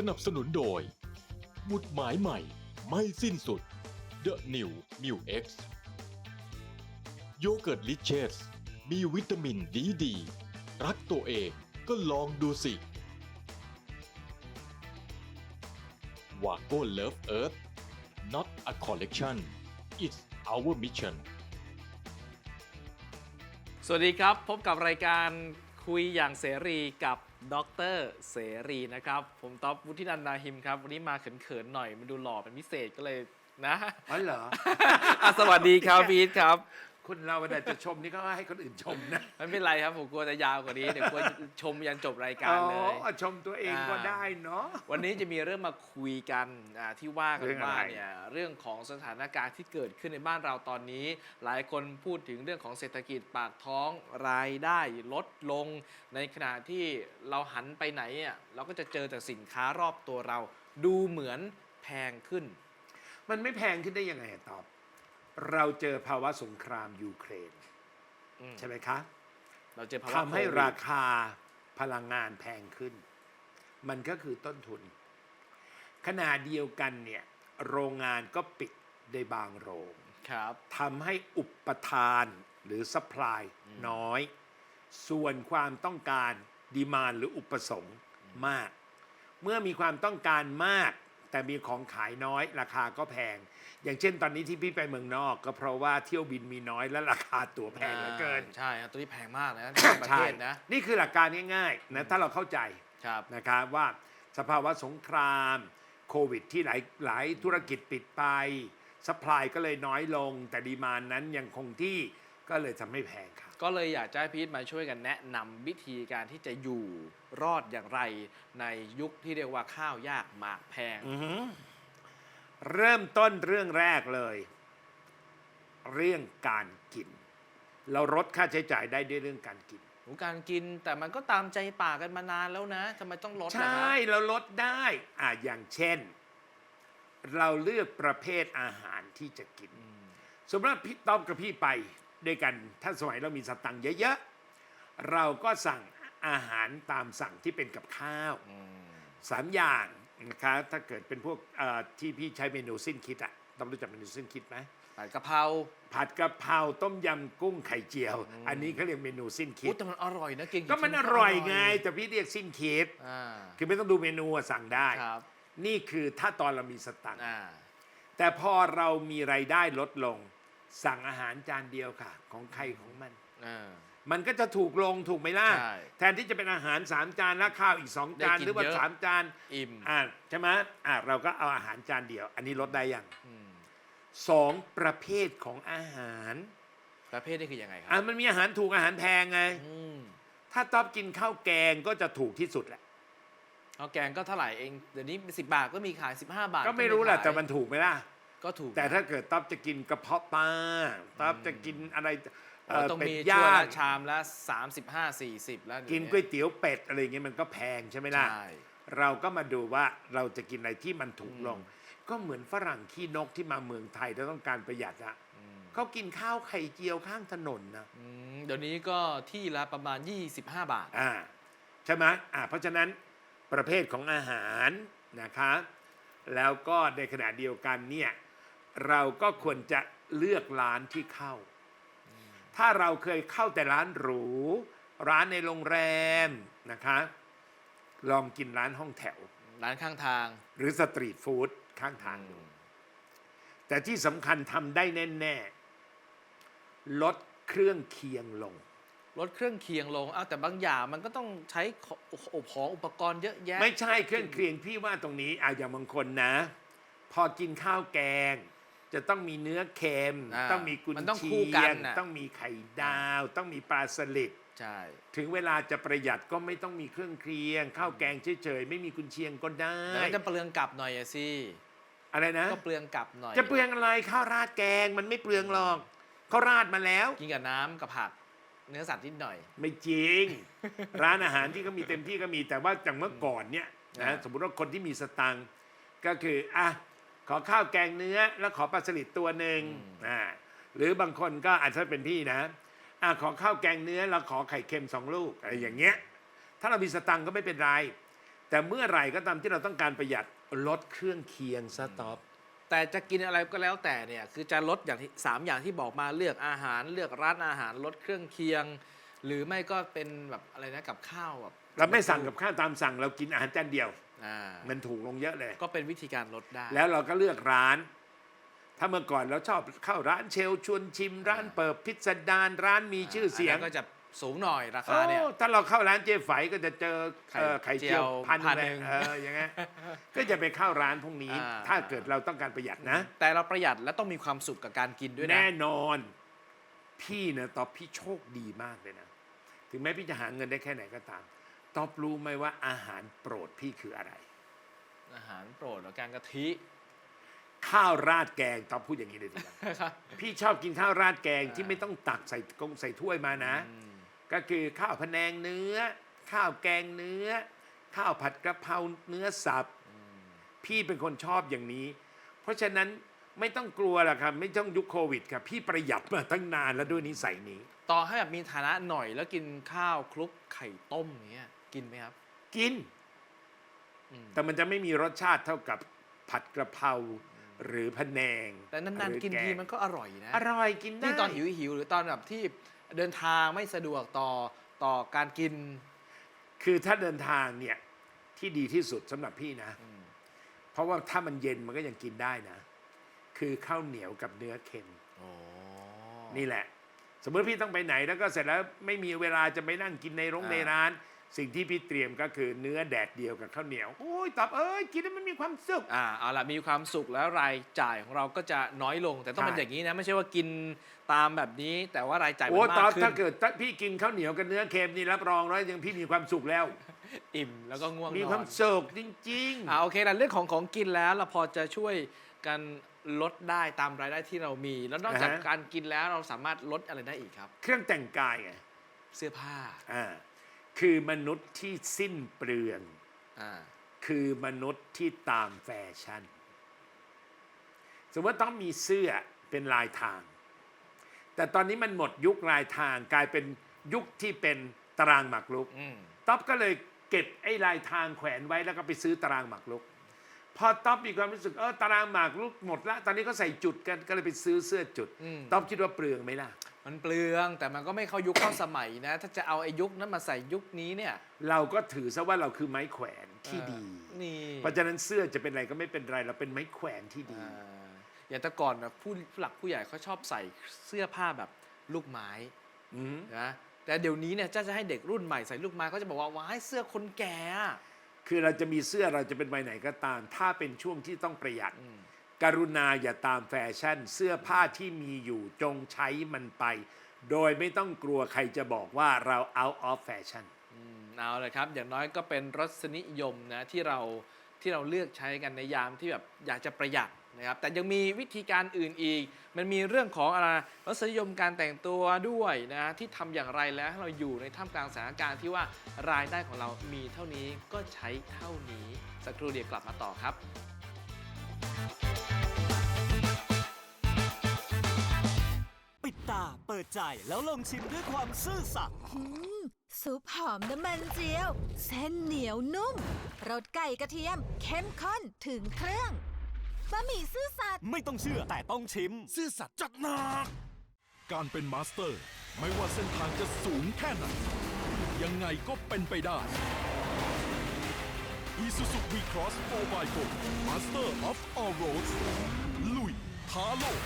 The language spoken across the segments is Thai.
สนับสนุนโดย หมุดหมายใหม่ไม่สิ้นสุด The New m u X โยเกิร์ตลิเชสมีวิตามินดีดี รักตัวเองก็ลองดูสิ วาโก้เลิฟเอิร์ธ not a collection it's our mission สวัสดีครับ พบกับรายการคุยอย่างเสรีกับ ดรเสรีนะครับ ผมต๊อบวุฒินันท์นาหิมครับ วันนี้มาเขินๆหน่อย มันดูหล่อเป็นพิเศษก็เลยนะอ๋อเหรอ อะสวัสดีครับพีทครับ คุณเราเวลาจะชมนี่ก็ให้คนอื่นชมนะไม่เป็นไรครับผมกลัวจะยาวกว่านี้เดี๋ยวกลัวชมยันจบรายการอ๋อเลยชมตัวเองก็ได้เนาะวันนี้จะมีเรื่องมาคุยกันอ่าที่ว่ากันเรื่องอะไรว่าเนี่ยเรื่องของสถานการณ์ที่เกิดขึ้นในบ้านเราตอนนี้ หลายคนพูดถึงเรื่องของเศรษฐกิจปากท้องรายได้ลดลง ในขณะที่เราหันไปไหนอะเราก็จะเจอแต่สินค้ารอบตัวเรา ดูเหมือนแพงขึ้น มันไม่แพงขึ้นได้ยังไงอะตอบ เราเจอภาวะสงครามยูเครนอืมใช่ไหมคะเราเจอภาวะทำให้โควิดราคาพลังงานแพงขึ้น มันก็คือต้นทุน ขณะเดียวกันเนี่ย โรงงานก็ปิดในบางโรงครับทำให้อุปทานหรือสป라이น้อย ส่วนความต้องการดีมานหรืออุปสงค์มาก เมื่อมีความต้องการมาก แต่มีของขายน้อย ราคาก็แพง อย่างเช่นตอนนี้ที่พี่ไปเมืองนอก ก็เพราะว่าเที่ยวบินมีน้อยและราคาตั๋วแพงเหลือเกิน ใช่ครับตัวนี้แพงมากนะในต่างประเทศนะ นี่คือหลักการง่ายๆนะถ้าเราเข้าใจครับนะครับว่าสภาวะสงครามโควิด ที่หลายหลายธุรกิจปิดไปสป라이ก็เลยน้อยลง แต่ดีมานนั้นยังคงที่ก็เลยทำให้แพงครับ ก็เลยอยากจะให้พีทมาช่วยกันแนะนำวิธีการที่จะอยู่รอดอย่างไรในยุคที่เรียกว่าข้าวยากหมากแพงอือหือ เริ่มต้นเรื่องแรกเลย เรื่องการกิน เราลดค่าใช้จ่ายได้ด้วยเรื่องการกินหนูการกินแต่มันก็ตามใจปากกันมานานแล้วนะทำไมต้องลดใชล่ะครับ่เราลดได้อะอย่างเช่น เราเลือกประเภทอาหารที่จะกิน สมมติว่าพี่ต้อมกับพี่ไปด้วยกัน ถ้าสมัยเรามีสตังค์เยอะๆ เราก็สั่งอาหารตามสั่งที่เป็นกับข้าวอืม สามอย่าง นะคะถ้าเกิดเป็นพวกเอ่อที่พี่ใช้เมนูสิ้นคิดอะต้องรู้จักเมนูสิ้นคิดไหมผัดกะเพราผัดกะเพราต้มยำกุ้งไข่เจียว อันนี้เขาเรียกเมนูสิ้นคิอุ๊ด ยแต่มันอร่อยนะกินก็มันอร่อยไงแต่พี่เรียกสิ้นคิด อ่าคือไม่ต้องดูเมนูอะสั่งได้ ครับนี่คือถ้าตอนเรามีสตังค์อ่าแต่พอเรามีไรายได้ลดลง สั่งอาหารจานเดียวค่ะ ของใครของมัน อ่า มันก็จะถูกลงถูกไหมล่ะ ใช่แทนที่จะเป็นอาหารสามจานแล้วข้าวอีกสองจานได้กินหรือว่าเยอะ สามจาน อิ่มอ่าใช่ไหมอ่าเราก็เอาอาหารจานเดียว อันนี้ลดได้ยังอืมสองประเภทของอาหารประเภทนี้คือยังไงคอ่ารับมันมีอาหารถูกอาหารแพงไง อืมถ้าต๊อบกินข้าวแกงก็จะถูกที่สุดแหละ เอาแกงก็เท่าไหร่เองเดี๋ยวนี้สิบาทก็มีขาย15บาทก็ไม่รู้แหละขายแต่มันถูกไหมล่ะ ก็ถูกแต่ถ้าเกิดต๊อบจะกินกระเพาะปลาต๊อบจะกินอะไรเอ่เราอ ต้องเป็ดมีช่วย่ายงละชามละ 35 40 แล้วกินก๋วยเตี๋ยวเป็ดอะไรอย่างเงี้ยมันก็แพงใช่ไหมล่ะ ใช่เราก็มาดูว่าเราจะกินอะไรที่มันถูกลงอืมก็เหมือนฝรั่งขี้นกที่มาเมืองไทยแล้วต้องการประหยัดอะอืมเขากินข้าวไข่เจียวข้างถนนนะอืมเดี๋ยวนี้ก็ที่ละประมาณ 25 บาท อ่าใช่ไหมอ่าเพราะฉะนั้นประเภทของอาหารนะคะ แล้วก็ในขณะเดียวกันเนี่ยเราก็ควรจะเลือกร้านที่เข้า ถ้าเราเคยเข้าแต่ร้านหรู ร้านในโรงแรมนะคะ ลองกินร้านห้องแถว ร้านข้างทาง หรือสตรีทฟู้ดข้างทางดูแต่ที่สำคัญทำได้แน่ๆลดเครื่องเคียงลง ลดเครื่องเคียงลงอ้าวแต่บางอย่างมันก็ต้องใช้ของของอุปกรณ์เยอะแยะ ไม่ใช่เครื่องเคียงพี่ว่าตรงนี้อะอย่างบางคนนะ พอกินข้าวแกง จะต้องมีเนื้อเค็มอ่าต้องมีกุนมันต้องเชีคู่กัยนงน่ะต้องมีไข่ดาว ต้องมีปลาสลิดใช่ถึงเวลาจะประหยัดก็ไม่ต้องมีเครื่องเคียง ข้าวแกงเฉยๆไม่มีกุนเชียงก็ได้แล้วจะเปลืองกลับหน่อยอะสิอะไรนะก็เปลืองกลับหน่อย จะเปลืองอะไรข้าวราดแกงมันไม่เปลืองหรอกเขาราดมาแล้ว กินกับน้ำกับผักเนื้อสัตว์นิดหน่อย ไม่จริง ร้านอาหารที่เขามีเต็มที่ก็มีแต่ว่าจากเมื่อก่อนเนี่ยอ่านะสมมุติว่าคนที่มีสตังค์ก็คืออะ ขอข้าวแกงเนื้อ แล้วขอปลาสลิดตัวหนึ่งอ่าหรือบางคนก็อาจจะเป็นพี่นะอะขอข้าวแกงเนื้อแล้วขอไข่เค็มสองลูกอะไรอย่างเงี้ย ถ้าเรามีสตังค์ก็ไม่เป็นไร แต่เมื่อไหร่ก็ตามที่เราต้องการประหยัดลดเครื่องเคียงสต็อปแต่จะกินอะไรก็แล้วแต่เนี่ยคือจะลดอย่างที่สามอย่างที่บอกมาเลือกอาหารเลือกร้านอาหารลดเครื่องเคียง หรือไม่ก็เป็นแบบอะไรนะกับข้าวแบบเราไม่สั่งกับข้าวตามสั่งเรากินอาหารจานเดียว อ่ามันถูกลงเยอะเลย ก็เป็นวิธีการลดได้ แล้วเราก็เลือกร้าน ถ้าเมื่อก่อนเราชอบเข้าร้านเชลชวนชิม ร้านเปิดพิสดารร้านมีชื่อเสียง นนั้นก็จะสูงหน่อยราคาเนี่ย โอ้ถ้าเราเข้าร้านเจ๊ไฝก็จะเจอเอ่อไข่ไข่เจียวเจียวพันพันหหนึ่นึ่งงเอออย่างเงี้ย ก็จะไปเข้าร้านพวกนี้ อ่า ถ้าเกิดเราต้องการประหยัดนะ แต่เราประหยัดและต้องมีความสุขกับการกินด้วยนะ แน่นอน พี่นะตอบพี่โชคดีมากเลยนะ ถึงแม้พี่จะหาเงินได้แค่ไหนก็ตาม ตอบรู้ไหมว่าอาหารโปรดพี่คืออะไร อาหารโปรดหรือแกงกะทิ ข้าวราดแกงตอบพูดอย่างนี้เลยดีกว่าครับพี่ชอบกินข้าวราดแกงอ่าที่ไม่ต้องตักใส่กงใส่ถ้วยมานะอืมก็คือข้าวพะแนงเนื้อ ข้าวแกงเนื้อ ข้าวผัดกระเพราเนื้อสับอืมพี่เป็นคนชอบอย่างนี้ เพราะฉะนั้นไม่ต้องกลัวหรอกครับไม่ต้องยุคโควิดครับพี่ประหยัดมาตั้งนานแล้วด้วยนิสัยนี้ ต่อให้แบบมีฐานะหน่อยแล้วกินข้าวคลุกไข่ต้มอย่างเงี้ย กินไหมครับ กินอืมแต่มันจะไม่มีรสชาติเท่ากับผัดกระเพราหรือพะแนงแต่นานหรือๆกินแงทีมันก็อร่อยนะ อร่อยกินได้นี่ตอนหิวหิวๆหรือตอนแบบที่เดินทางไม่สะดวกต่อต่อการกิน คือถ้าเดินทางเนี่ยที่ดีที่สุดสำหรับพี่นะอืมเพราะว่าถ้ามันเย็นมันก็ยังกินได้นะ คือข้าวเหนียวกับเนื้อเค็มโอ้นี่แหละ สมมติพี่ต้องไปไหนแล้วก็เสร็จแล้วไม่มีเวลาจะไปนั่งกินในโรงในร้าน สิ่งที่พี่เตรียมก็คือเนื้อแดดเดียวกับข้าวเหนียวโอ้ยตอบเอ้ยกินแล้วมันมีความสุข อ่าเอาละมีความสุขแล้วรายจ่ายของเราก็จะน้อยลง แต่ต้องเป็นใช่ อย่างนี้นะไม่ใช่ว่ากินตามแบบนี้ แต่ว่ารายจ่ายมัโอ้นตอมาบกขึ้ถ้านเกิดถ้าพี่กินข้าวเหนียวกับเนื้อเค็มนี่รับรองแล้วยังพี่มีความสุขแล้ว อิ่มแล้วก็ง่วงนอนมีความสุขจริงอ่าโอเคนะเรื่องของของกินแล้วเราพอจะช่วยกันลดได้ตามรายได้ที่เรามี แล้วนอกจากการกินแล้วเราสามารถลดอะไรได้อีกครับๆเครื่องแต่งกายไงเสื้อผ้า อ่า คือมนุษย์ที่สิ้นเปลือง อ่า คือมนุษย์ที่ตามแฟชั่น สมมติว่าต้องมีเสื้อเป็นลายทาง แต่ตอนนี้มันหมดยุคลายทางกลายเป็นยุคที่เป็นตารางหมากรุก อืม ต๊อบก็เลยเก็บไอ้ลายทางแขวนไว้แล้วก็ไปซื้อตารางหมากรุก พอต๊อบมีความรู้สึกเออตารางหมากรุกหมดละตอนนี้ก็ใส่จุดกันก็เลยไปซื้อเสื้อจุด อืม ต๊อบคิดว่าเปลืองไหมล่ะ มันเปลืองแต่มันก็ไม่เข้ายุคเข้าสมัยนะ ถ้าจะเอาไอ้ยุคนั้นมาใส่ยุคนี้เนี่ยเราก็ถือซะว่าเราคือไม้แขวนที่ดี นี่เพราะฉะนั้นเสื้อจะเป็นอะไรก็ไม่เป็นไรเราเป็นไม้แขวนที่ดี อ่าอย่างแต่ก่อนแบบผู้ผู้หลักผู้ใหญ่เขาชอบใส่เสื้อผ้าแบบลูกไม้อืมนะแต่เดี๋ยวนี้เนี่ยจะจะให้เด็กรุ่นใหม่ใส่ลูกไม้เขาจะบอกว่าว้ายเสื้อคนแก่อะคือเราจะมีเสื้อเราจะเป็นใบไหนก็ตาม ถ้าเป็นช่วงที่ต้องประหยัด อืม กรุณาอย่าตามแฟชั่น เสื้อผ้าที่มีอยู่จงใช้มันไป โดยไม่ต้องกลัวใครจะบอกว่าเรา out of fashion อืมเอาเลยครับ อย่างน้อยก็เป็นรสนิยมนะที่เราที่เราเลือกใช้กันในยามที่แบบอยากจะประหยัดนะครับ แต่ยังมีวิธีการอื่นอีก มันมีเรื่องของอะไรรสนิยมการแต่งตัวด้วยนะที่ทำอย่างไรแล้วให้เราอยู่ในท่ามกลางสถานการณ์ที่ว่ารายได้ของเรามีเท่านี้ก็ใช้เท่านี้ สักครู่เดียวกลับมาต่อครับปิดาเปิดใจแล้วลองชิมด้วยความซื่อสัตย์อืมซุปหอมน้ำมันเจียว เส้นเหนียวนุ่มรสไก่กระเทียม เข้มข้นถึงเครื่องบะหมี่ซื่อสัตย์ไม่ต้องเชื่อแต่ต้องชิม ซื่อสัตย์จัดหนัก การเป็นมาสเตอร์ ไม่ว่าเส้นทางจะสูงแค่ไหน ยังไงก็เป็นไปได้ Isuzu V-Cross 4x4 Master of All Roads ลุยท้าโลก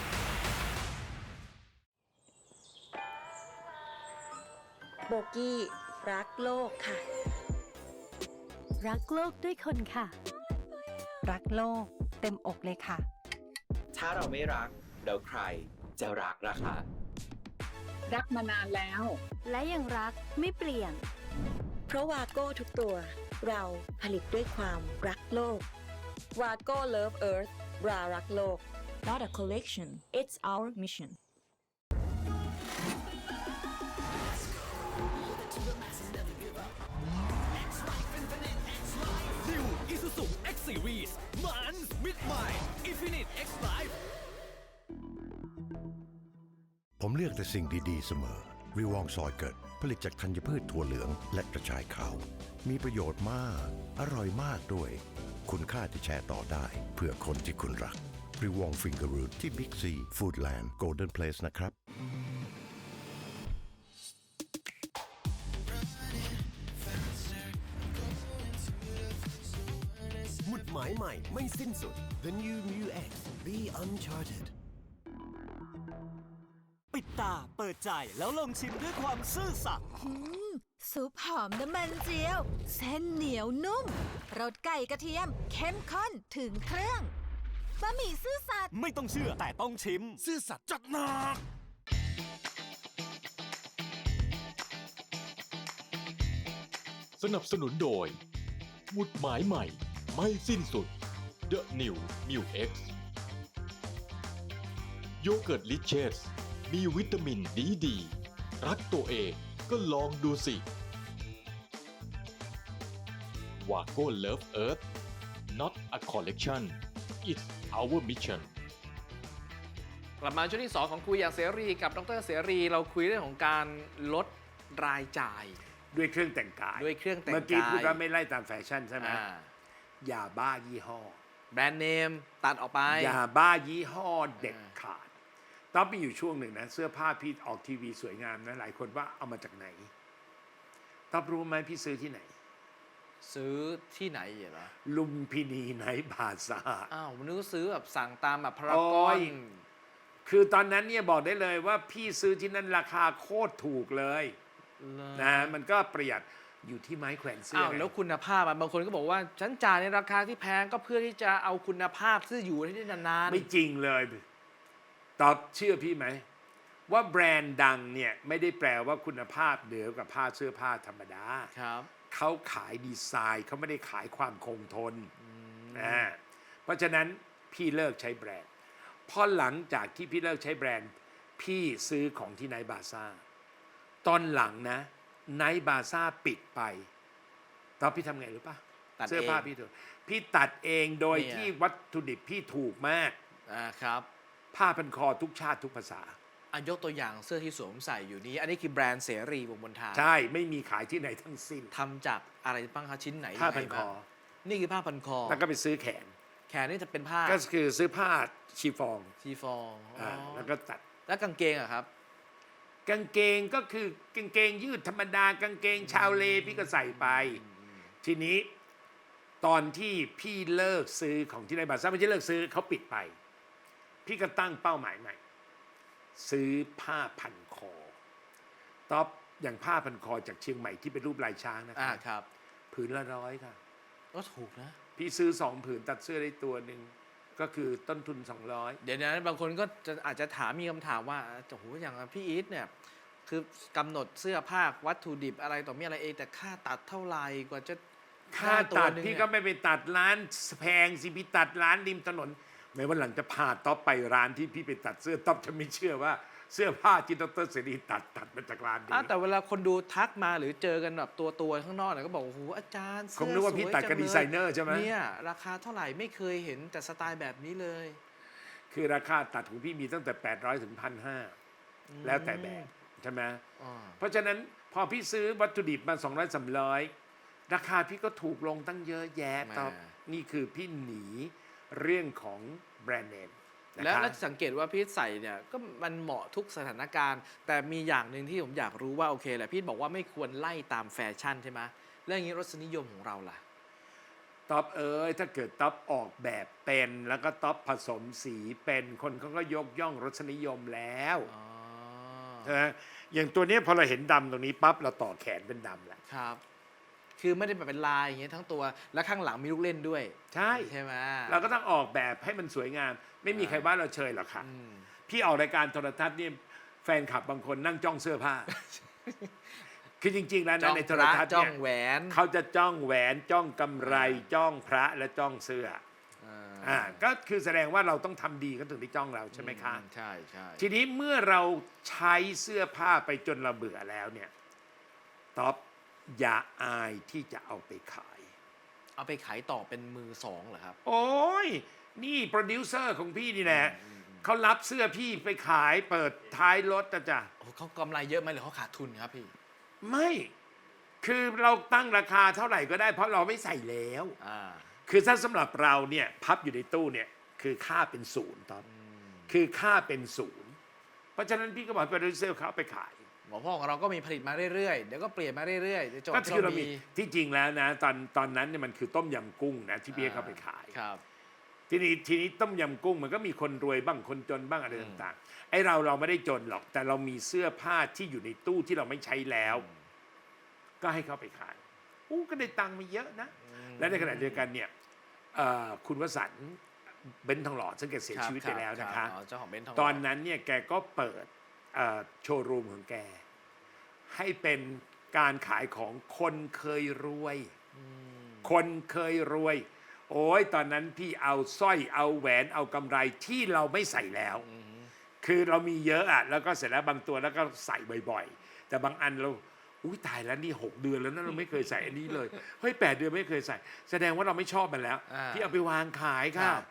โบกี้ รักโลกค่ะ รักโลกด้วยคนค่ะ รักโลก เต็มอกเลยค่ะ ถ้าเราไม่รักแล้วใครจะรักล่ะคะรักมานานแล้ว และยังรักไม่เปลี่ยน เพราะวาโก้ทุกตัว เราผลิตด้วยความรักโลกวาโก้ Love Earth รารักโลก Not a collection, it's our mission. Series มันมิดใหม่ Infinite X Life ผมเลือกแต่สิ่งดี ๆ เสมอ วิวองซอยเกิด ผลิตจากธัญพืชถั่วเหลืองและกระชายขาว มีประโยชน์มาก อร่อยมากด้วย คุณค่าที่แชร์ต่อได้ เพื่อคนที่คุณรักวิวองฟิงเกอร์รูทที่บิ๊กซีฟู้ดแลนด์โกลเด้นเพลสนะครับ หมุดหมายใหม่ไม่สิ้นสุด The New Mu X Be Uncharted ปิดตาเปิดใจแล้วลองชิมด้วยความซื่อสัตย์อืมซุปหอมน้ำมันเจียว เส้นเหนียวนุ่มรสไก่กระเทียม เข้มข้นถึงเครื่องบะหมี่ซื่อสัตย์ไม่ต้องเชื่อแต่ต้องชิม ซื่อสัตย์จัดหนัก สนับสนุนโดยหมุดหมายใหม่ ไม่สิ้นสุด The New m u X โยเกิร์ตลิเชสมีวิตามินดีดี รักตัวเองก็ลองดูสิวาโก้ Love Earth not a collection it's our mission กลับมาช่วงที่ 2 ของคุยอย่างเสรีกับดรเสรีเราคุยเรื่องของการลดรายจ่าย ด้วยเครื่องแต่งกาย ด้วยเครื่องแต่งกาย เมื่อกี้พูดว่าไม่ไล่ตามแฟชั่นใช่ไหมอ่า ยาบ้ายี่ห้อ แบรนด์เนมตัดออกไป ยาบ้ายี่ห้อเด็ดขาดต้องมีอยู่ช่วงหนึ่งนะ เสื้อผ้าพี่ออกทีวีสวยงามนะ หลายคนว่าเอามาจากไหนต้องรู้ไหมพี่ซื้อที่ไหน ซื้อที่ไหนเหรอลุมพินีไนท์บาซาร์อ้าวมันนึกว่าซื้อแบบสั่งตามแบบพารากโอ้อนยคือตอนนั้นเนี่ยบอกได้เลยว่าพี่ซื้อที่นั่นราคาโคตรถูกเลยนะมันก็ประหยัด อยู่ที่ไม้แขวนเสื้ออ้าวไง แล้วคุณภาพอะบางคนก็บอกว่าฉันจ่ายในราคาที่แพงก็เพื่อที่จะเอาคุณภาพที่อยู่ให้ได้นานๆ ไม่จริงเลยตอบเชื่อพี่ไหม ว่าแบรนด์ดังเนี่ย ไม่ได้แปลว่าคุณภาพเหนือกว่าผ้าเสื้อผ้าธรรมดา ครับ เขาขายดีไซน์เขาไม่ได้ขายความคงทนอ่าเพราะฉะนั้นพี่เลิกใช้แบรนด์พอหลังจากที่พี่เลิกใช้แบรนด์ พี่ซื้อของที่ไนบาซ่าตอนหลังนะ ไนบาซ่าปิดไปตอนพี่ทำไงรู้ปะตัดเสื้อผ้าเองพี่ถูกพี่ตัดเองโดยเนี่ย ที่วัตถุดิบพี่ถูกมาก อ่าครับผ้าพันคอทุกชาติทุกภาษา อะยกตัวอย่างเสื้อที่สวมใส่อยู่นี้ อันนี้คือแบรนด์เสรีวงบนทางใช่ไม่มีขายที่ไหนทั้งสิ้นทำจากอะไรบ้างคะชิ้นไหนผ้าพันยังไงคอบ้างนี่คือผ้าพันคอ แล้วก็ไปซื้อแขน แขนนี่จะเป็นผ้าก็คือซื้อผ้าชีฟองชีฟองอ๋ออาแล้วก็ตัดแล้วกางเกงอะครับ กางเกงก็คือกางเกงยืดธรรมดา กางเกงชาวเลพี่ก็ใส่ไป ทีนี้ตอนที่พี่เลิกซื้อของที่ในบาซ่าไม่ใช่เลิกซื้อเขาปิดไป พี่ก็ตั้งเป้าหมายใหม่ ซื้อผ้าพันคอท็อปอย่างผ้าพันคอจากเชียงใหม่ที่เป็นรูปลายช้างนะคอ่ารับ ครับ ผืนละร้อยค่ะ ก็ถูกนะ พี่ซื้อสองผืนตัดเสื้อได้ตัวหนึ่ง ก็คือต้นทุน 200 เดี๋ยวนะบางคนก็จะอาจจะถามมีคำถามว่าโอ้โหอย่างพี่อีทเนี่ยคือกำหนดเสื้อผ้าวัตถุดิบอะไรต่อมีอะไรเองแต่ค่าตัดเท่าไหร่กว่าจะค่าตัวตัดหนึ่งพี่เนี่ยก็ไม่ไปตัดร้านแพงสิพี่ตัดร้านริมถนน ไม่วันหลังจะพาต๊อปไปร้านที่พี่ไปตัดเสื้อต๊อปจะไม่เชื่อว่าเสื้อผ้าที่ดรเสรีตัดตัดมาจากร้านนี้อะแต่เวลาคนดูทักมาหรือเจอกันแบบตัวตัวๆข้างนอกเนี่ยก็บอกโอ้โหอาจารย์เสื้คงนึกว่าพี่สยตัดกับจังลยดีไซเนอร์ใช่ไหมเนี่ยราคาเท่าไหร่ไม่เคยเห็นแต่สไตล์แบบนี้เลย คือราคาตัดของพี่มีตั้งแต่ 800ถึงพันห้าแล้วแต่แบบใช่ไหมอ่าเพราะฉะนั้นพอพี่ซื้อวัตถุดิบมา200 300ราคาพี่ก็ถูกลงตั้งเยอะแยะแหมต๊อปนี่คือพี่หนี เรื่องของแบรนด์เนมนะแล้วคะแล้วสังเกตว่าพี่ใส่เนี่ยก็มันเหมาะทุกสถานการณ์ แต่มีอย่างหนึ่งที่ผมอยากรู้ว่าโอเคแหละพี่บอกว่าไม่ควรไล่ตามแฟชั่นใช่ไหมแล้วอย่างนี้รสนิยมของเราล่ะท็อปเอ้ยถ้าเกิดท็อปออกแบบเป็นแล้วก็ท็อปผสมสีเป็นคนเขาก็ยกย่องรสนิยมแล้วใช่ไหมอย่างตัวเนี้ยพอเราเห็นดำตรงนี้ปั๊บเราต่อแขนเป็นดำแล้วครับ คือไม่ได้แบบเป็นลายอย่างเงี้ยทั้งตัว และข้างหลังมีลูกเล่นด้วย ใช่ ใช่ไหมเราก็ต้องออกแบบให้มันสวยงาม ไม่มีใครว่าเราเชยหรอกค่ะพี่ออกรายการโทรทัศน์เนี่ยแฟนคลับบางคนนั่งจ้องเสื้อผ้า คือจริง ๆ แล้วจ้นะองในพโทรระทัศน์จ้อเนี่งยแหวนเขาจะจ้องแหวนจ้องกำไร จ้องพระและจ้องเสื้ออ่าก็คือแสดงว่าเราต้องทำดีก็ถึงได้จ้องเราใช่ไหมคะ ใช่ใช่ทีนี้เมื่อเราใช้เสื้อผ้าไปจนเราเบื่อแล้วเนี่ยท็อป อย่าอายที่จะเอาไปขาย เอาไปขายต่อเป็นมือสองเหรอครับ โอ้ย นี่โปรดิวเซอร์ของพี่นี่แหละเขารับเสื้อพี่ไปขายเปิดท้ายรถนะจ๊ะโอ้เขากำไรเยอะไหมหรือเขาขาดทุนครับพี่ ไม่คือเราตั้งราคาเท่าไหร่ก็ได้ เพราะเราไม่ใส่แล้วอ่าคือถ้าสำหรับเราเนี่ยพับอยู่ในตู้เนี่ยคือค่าเป็นศูนย์ตอนคือค่าเป็นศูนย์เพราะฉะนั้นพี่ก็บอกโปรดิวเซอร์เขาเอาไปขาย หมอพ่อของเราก็มีผลิตมาเรื่อยๆ เดี๋ยวก็เปลี่ยนมาเรื่อยๆเดี๋ยวจบก็คือเรามีมีที่จริงแล้วนะ ตอนตอนนั้นเนี่ยมันคือต้มยำกุ้งนะที่พี่ให้เขาไปขายครับ ทีนี้ทีนี้ต้มยำกุ้งมันก็มีคนรวยบ้างคนจนบ้างอะไรต่างๆไอ้เราเราไม่ได้จนหรอก แต่เรามีเสื้อผ้าที่อยู่ในตู้ที่เราไม่ใช้แล้ว ก็ให้เขาไปขายอู้ก็ได้ตังค์มาเยอะนะ และในขณะเดียวกันเนี่ยเอ่อคุณวสันต์เบนซ์ทองหล่อซึ่งแกเสียครับชีวิตไปแล้วรับนะคะอ๋อเจ้าของเบนซ์ทองตอนนั้นเนี่ยแกก็เปิดเอ่อ โชว์รูมของแก ให้เป็นการขายของคนเคยรวย คนเคยรวย โอ้ยตอนนั้นพี่เอาสร้อยเอาแหวนเอากำไรที่เราไม่ใส่แล้ว คือเรามีเยอะอะแล้วก็เสร็จแล้วบางตัวแล้วก็ใส่บ่อยๆ แต่บางอันเราอุ้ยตายแล้วนี่หกเดือนแล้วนะเราไม่เคยใส่อันนี้เลยเฮ้ยแปดเดือนไม่เคยใส่ แสดงว่าเราไม่ชอบมันแล้วอ่าพี่เอาไปวางขายครัค่ะบ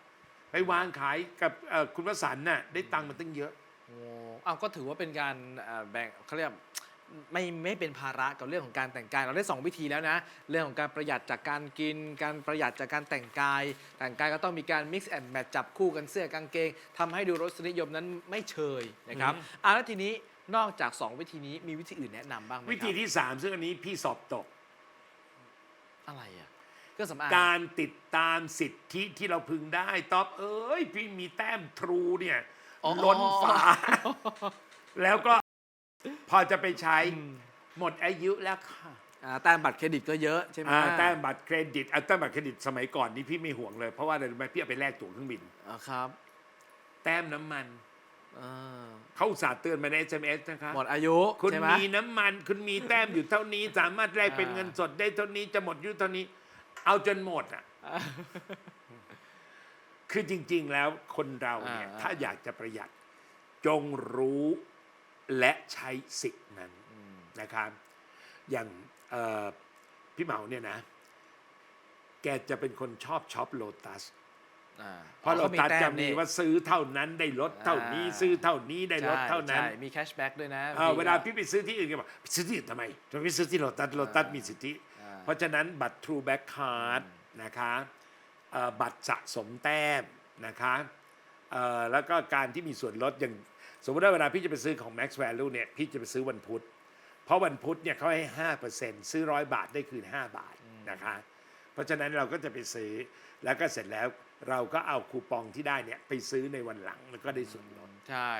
ไปวางขายกับเอ่อคุณวสันต์น่ะได้ตังค์มาตั้งเยอะ โอ้อ้าวก็ถือว่าเป็นการเอ่อแบ่งเขาเรียกไม่ไม่เป็นภาระกับเรื่องของการแต่งกาย เราได้สองวิธีแล้วนะ เรื่องของการประหยัดจากการกิน การประหยัดจากการแต่งกาย แต่งกายก็ต้องมีการ mix and match จับคู่กันเสื้อกางเกงทำให้ดูรสนิยมนั้นไม่เชยนะครับอืมอะแล้วทีนี้นอกจาก 2 วิธีนี้มีวิธีอื่นแนะนำบ้างไหมครับวิธีที่สามซึ่งอันนี้พี่สอบตก อะไรอะเครื่องสำอางการติดตามสิทธิที่เราพึงได้ ตอบเอ้ย พี่มีแต้มทรูเนี่ย อ๋อ ล้นฟ้าแล้วก็พอจะไปใช้หมดอายุแล้วค่ะอ่าแต้มบัตรเครดิตก็เยอะใช่ไหมอ่าแต้มบัตรเครดิตอะแต้มบัตรเครดิตสมัยก่อนนี่พี่ไม่ห่วงเลย เพราะว่าอะไรรู้ไหมพี่เอาไปแลกตั๋วเครื่องบิน อ่าครับแต้มน้ำมันอ่าเขาอุตส่าห์เตือนมาใน SMS นะคะหมดอายุคุณใช่ไหม มีน้ำมัน คุณมีแต้มอยู่เท่านี้ สามารถแลกเป็นอ่า เงินสดได้เท่านี้จะหมดอายุเท่านี้ เอาจนหมดอะ คือจริง ๆ แล้วคนเราเนี่ยอ่า ถ้าอยากจะประหยัด จงรู้และใช้สิทธินั้นนะครับ อย่างเอ่อพี่เหมาเนี่ยนะ แกจะเป็นคนชอบช็อปโลตัส อ่าเพราะโลขตัสแต้จะมีนี่ว่าซื้อเท่านั้นได้ลดเท่านี้ ซื้อเท่านี้ได้ลดเท่านั้น ใช่ใช่มีแคชแบ็กด้วยนะเออเวลาบงทีพี่ไปซื้อที่อื่นก็บอกซื้อที่อื่นทำไมทำไมไม่ซื้อที่โลตัสโลตัสมีสิทธิ อ่า เพราะฉะนั้นบัตร True Back Card นะคะเอ่อ บัตรสะสมแต้มนะคะเอ่อแล้วก็การที่มีส่วนลดอย่างสมมติว่าเวลาพี่จะไปซื้อของ Max Value เนี่ยพี่จะไปซื้อวันพุธ เพราะวันพุธเนี่ยเขาให้ 5%ซื้อร้อยบาทได้คืน 5 บาทนะคะ เพราะฉะนั้นเราก็จะไปซื้อแล้วก็เสร็จแล้วเราก็เอาคูปองที่ได้เนี่ยไปซื้อในวันหลังแล้วก็ได้ส่วนลดใช่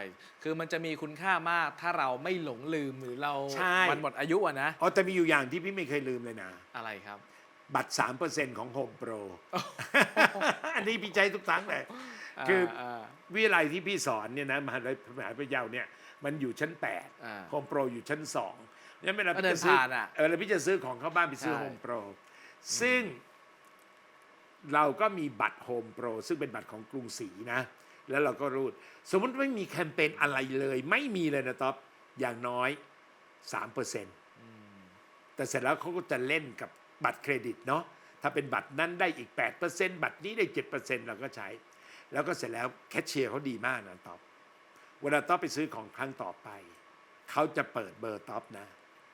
คือมันจะมีคุณค่ามากถ้าเราไม่หลงลืมหรือเราใช่มันหมดอายุอะนะ อ๋อแต่มีอยู่อย่างที่พี่ไม่เคยลืมเลยนะ อะไรครับ บัตร 3%ของ Home Pro อันนี้พี่ใช้ทุกครั้งเลย คืออาวิทยาลัยที่พี่สอนเนี่ยนะมหาวิทยาลัยมหาวิทยาลัยเนี่ยมันอยู่ชั้นอ่า8 Home Pro อยู่ชั้น2งั้นเวลาก็พี่เดิจะนซื้อผ่านอะเออแล้วพี่จะซื้อของเข้าบ้านไปซื้อใช่ Home Pro ซึ่งเราก็มีบัตร Home Pro ซึ่งเป็นบัตรของกรุงศรีนะ แล้วเราก็รูด สมมติไม่มีแคมเปญอะไรเลย ไม่มีเลยนะท็อปอย่างน้อย3%แต่เสร็จแล้วเขาก็จะเล่นกับ บัตรเครดิตเนาะถ้าเป็นบัตรนั้นได้อีก 8%บัตรนี้ได้ 7%เราก็ใช้ แล้วก็เสร็จแล้วแคชเชียร์เขาดีมากนะท็อปเวลาท็อปไปซื้อของครั้งต่อไป เขาจะเปิดเบอร์ท็อปนะ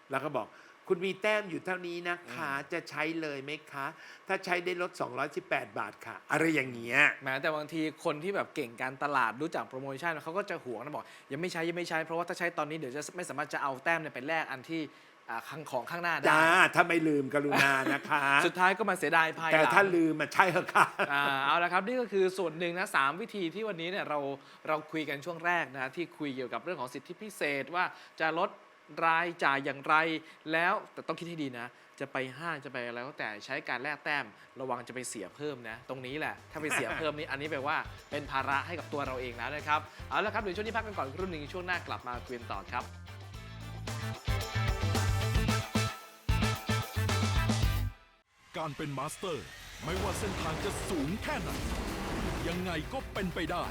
แล้วก็บอกคุณมีแต้มอยู่เท่านี้นะคะ จะใช้เลยไหมคะ ถ้าใช้ได้ลด 218 บาทค่ะ อะไรอย่างเงี้ยแม้แต่บางทีคนที่แบบเก่งการตลาดรู้จักโปรโมชั่นเขาก็จะหวงนะบอกยังไม่ใช้ยังไม่ใช้เพราะว่าถ้าใช้ตอนนี้เดี๋ยวจะไม่สามารถจะเอาแต้มเนี่ยไปแลกอันที่ อ่าข้างของข้างหน้าได้จ้าถ้าไม่ลืมกรุณานะคะ สุดท้ายก็มาเสียดายภายหลังแต่ถ้าลืมมาใช่เหรอคะ อ่าเอาละครับนี่ก็คือส่วนหนึ่งนะสามวิธีที่วันนี้เนี่ยเราเราคุยกันช่วงแรกนะที่คุยเกี่ยวกับเรื่องของสิทธิพิเศษว่าจะลดรายจ่ายอย่างไรแล้วแต่ต้องคิดให้ดีนะ จะไปห้างจะไปอะไรก็แต่ใช้การแลกแต้มระวังจะไปเสียเพิ่มนะตรงนี้แหละถ้าไปเสียเพิ่มนี่อันนี้แปลว่าเป็นภาระให้กับตัวเราเองแล้วนะครับเอาละครับเดี๋ยวช่วงนี้พักกันก่อนครู่หนึ่งช่วงหน้ากลับมาคุยกันต่อครับ การเป็นมาสเตอร์ ไม่ว่าเส้นทางจะสูงแค่ไหน ยังไงก็เป็นไปได้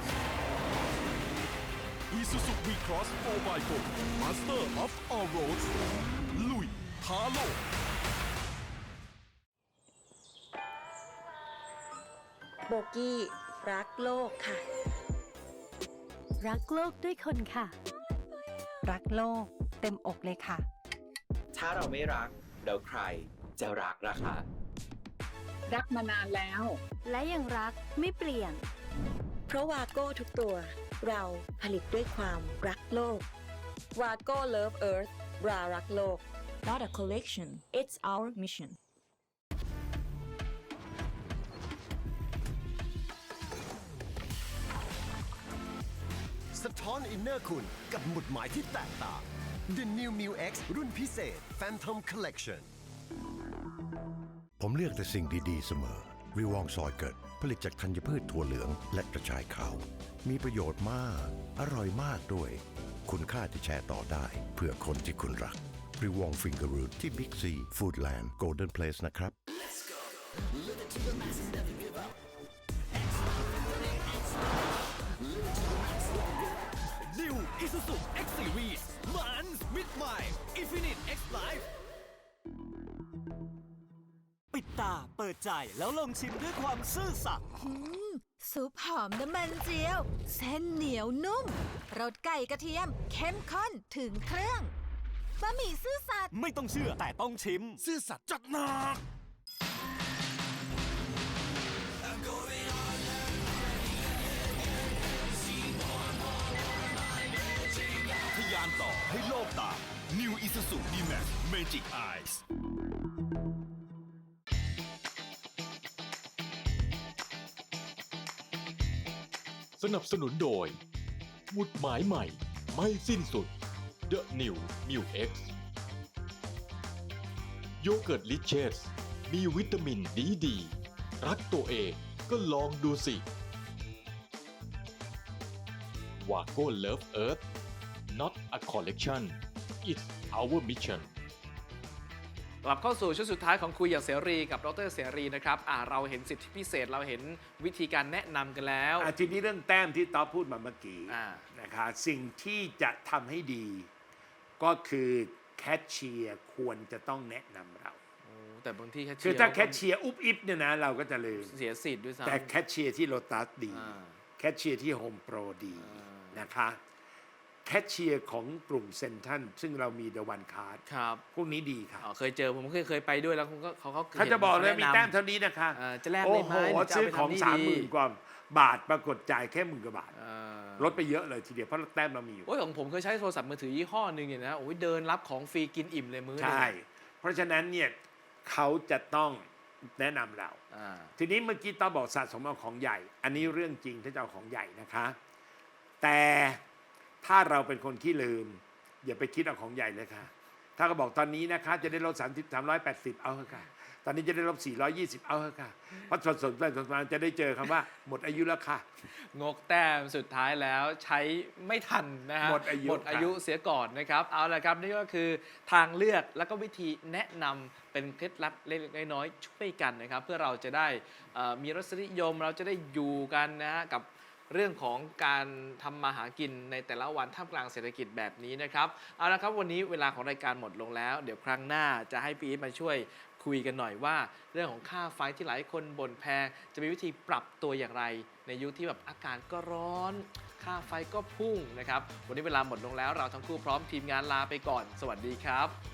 Isuzu V-Cross 4x4 Master of All Roads ลุยท้าโลก โบกี้ รักโลกค่ะ รักโลกด้วยคนค่ะ รักโลกเต็มอกเลยค่ะ ถ้าเราไม่รักแล้วใครจะรักล่ะคะ รักมานานแล้ว และยังรักไม่เปลี่ยน เพราะวาโก้ทุกตัว เราผลิตด้วยความรักโลก วาโก้ Love Earth รารักโลก Not a collection, it's our mission. สะท้อนอินเนอร์คุณกับหมุดหมายที่แตกต่าง The New m u X รุ่นพิเศษ Phantom Collection ผมเลือกแต่สิ่งดีๆเสมอ วิวองซอยเกิด ผลิตจากธัญพืชถั่วเหลืองและกระชายขาว มีประโยชน์มาก อร่อยมากด้วย คุณค่าที่แชร์ต่อได้ เพื่อคนที่คุณรัก วิวองฟิงเกอร์รูทที่บิ๊กซีฟู้ดแลนด์โกลเด้นเพลสนะครับ New ดใจแล้วลองชิมด้วยความซื่อสัตย์อืมซุปหอมน้ำมันเจียว เส้นเหนียวนุ่มรสไก่กระเทียม เข้มข้นถึงเครื่องบะหมี่ซื่อสัตย์ไม่ต้องเชื่อแต่ต้องชิม ซื่อสัตย์จัดหนัก ทะยานต่อให้โลกตาม New Isuzu D-Max Magic Eyes สนับสนุนโดยหมุดหมายใหม่ไม่สิ้นสุด The New m u X โยเกิร์ตลิเชสมีวิตามินดีดี รักตัวเองก็ลองดูสิวาโก้เลิฟเอิร์ธ not a collection it's our mission กลับเข้าสู่ช่วงสุดท้ายของคุยอย่างเสรีกับดรเสรีนะครับอ่าเราเห็นสิทธิพิเศษเราเห็นวิธีการแนะนำกันแล้วอะทีนี้เรื่องแต้มที่ต๊อบพูดมาเมื่อกี้อ่า นะคะสิ่งที่จะทำให้ดี ก็คือแคชเชียร์ควรจะต้องแนะนำเรา โอ้แต่บางที่แคชเชียร์คือถ้าแคชเชียร์อุบอิบเนี่ยนะ เราก็จะลืม เสียสิทธิ์ด้วยซ้ำแต่แคชเชียร์ที่โลตัสดี อ่า แคชเชียร์ที่โฮมโปรดีอ่านะคะแคชเชียร์ของกลุ่มเซนทันซึ่งเรามีเดวันคาร์ดครับพวกนี้ดีค่ะอ๋อเคยเจอผมเคยเคยไปด้วยแล้วเขาก็เขาเขาเขาจะบอกเลยห็นมีขแนะนำแต้มเท่านี้นะคะเอ่อจะแลกโอ้ได้โหไหมหรืจะซื้อเาไปของทำสามหดีมื่นกว่าบาทปรากฏจ่ายแค่หมื่นกว่าบาท เอ่อลดไปเยอะเลยทีเดียวเพราะแต้มเรามีอยู่ โอ้ยของผมเคยใช้โทรศัพท์มือถือยี่ห้อหนึ่งเนี่ยนะโอ้ยเดินรับของฟรีกินอิ่มเลยมื้อหนึงใช่ เพราะฉะนั้นเนี่ยเขาจะต้องแนะนำเรา อ่าทีนี้เมื่อกี้ต้อบอกสะสมเอาของใหญ่ อันนี้เรื่องจริงถ้าจะเอาของใหญ่นะคะ แต่ ถ้าเราเป็นคนขี้ลืม อย่าไปคิดเอาของใหญ่เลยค่ะ ถ้าก็บอกตอนนี้นะคะจะได้ลด30 380 เอาเถอะค่ะ ตอนนี้จะได้ลด420 เอาเถอะค่ะ เพราะสดสดสดมาจะได้เจอคำว่า หมดอายุแล้วค่ะ งกแต้มสุดท้ายแล้วใช้ไม่ทันนะฮะหมดอายุหมดอายุเสียก่อนนะครับ เอาละครับนี่ก็คือทางเลือกแล้วก็วิธีแนะนำเป็นเคล็ดลับเล็กๆน้อยๆช่วยกันนะครับ เพื่อเราจะได้เอ่อมีรสนิยมเราจะได้อยู่กันนะฮะกับ เรื่องของการทำมาหากินในแต่ละวันท่ามกลางเศรษฐกิจแบบนี้นะครับเอาละครับวันนี้เวลาของรายการหมดลงแล้ว เดี๋ยวครั้งหน้าจะให้พี่อีทมาช่วยคุยกันหน่อยว่า เรื่องของค่าไฟที่หลายคนบ่นแพงจะมีวิธีปรับตัวอย่างไร ในยุคที่แบบอากาศก็ร้อน ค่าไฟก็พุ่งนะครับ วันนี้เวลาหมดลงแล้วเราทั้งคู่พร้อมทีมงานลาไปก่อน สวัสดีครับ